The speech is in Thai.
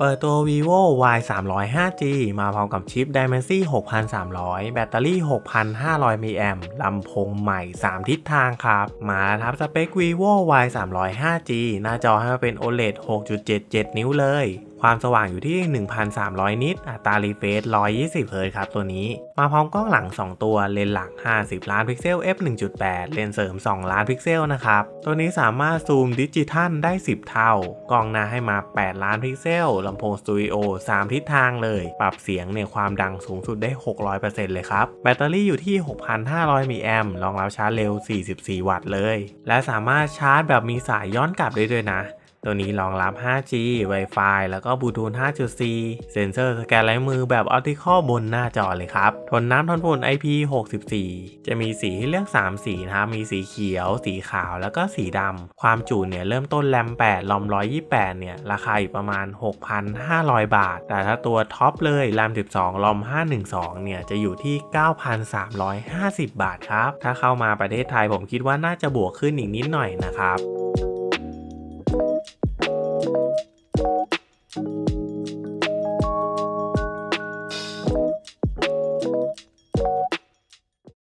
เปิดตัว vivo y 3 0 5 g มาพร้อมกับชิป Dimensity 6300 แบตเตอรี่ 6,500มิลลิแอมลำโพงใหม่ 3 ทิศทางครับ มาทับสเปค vivo y 3 0 5G หน้าจอให้มาเป็น OLED 6.77 นิ้วเลย ความสว่างอยู่ที่ 1,300 นิต อัตรารีเฟรช120 เฮิรตซ์ครับตัวนี้ มาพร้อมกล้องหลัง 2 ตัว เลนส์หลัก 50 ล้านพิกเซล f 1.8 เลนส์เสริม 2 ล้านพิกเซลนะครับ ตัวนี้สามารถซูมดิจิทัลได้ 10 เท่า กล้องหน้าให้มา 8 ล้านพิกเซล ลำโพงสตูดิโอ 3 ทิศทางเลย ปรับเสียงเนี่ยความดังสูงสุดได้ 600%เลยครับ แบตเตอรี่อยู่ที่ 6,500 มิลลิแอมรองรับชาร์จเร็ว 44 วัตต์เลย และสามารถชาร์จแบบมีสายย้อนกลับได้ด้วยนะ ตัวนี้รองรับ 5G Wi-Fi แล้วก็บลูทูธ 5.4 เซ็นเซอร์สแกนลายมือแบบออปติคอลบนหน้าจอเลยครับ ทนน้ำทนฝุ่น IP64 จะมีสีให้เลือก 3 สีนะครับ มีสีเขียว สีขาว แล้วก็สีดำ ความจุเนี่ยเริ่มต้นแรม 8 ลอม 128 เนี่ย ราคาอยู่ประมาณ 6,500 บาท แต่ถ้าตัวท็อปเลยแรม 12 ลอม 512 เนี่ย จะอยู่ที่ 9,350 บาทครับ ถ้าเข้ามาประเทศไทยผมคิดว่าน่าจะบวกขึ้นอีกนิดหน่อยนะครับ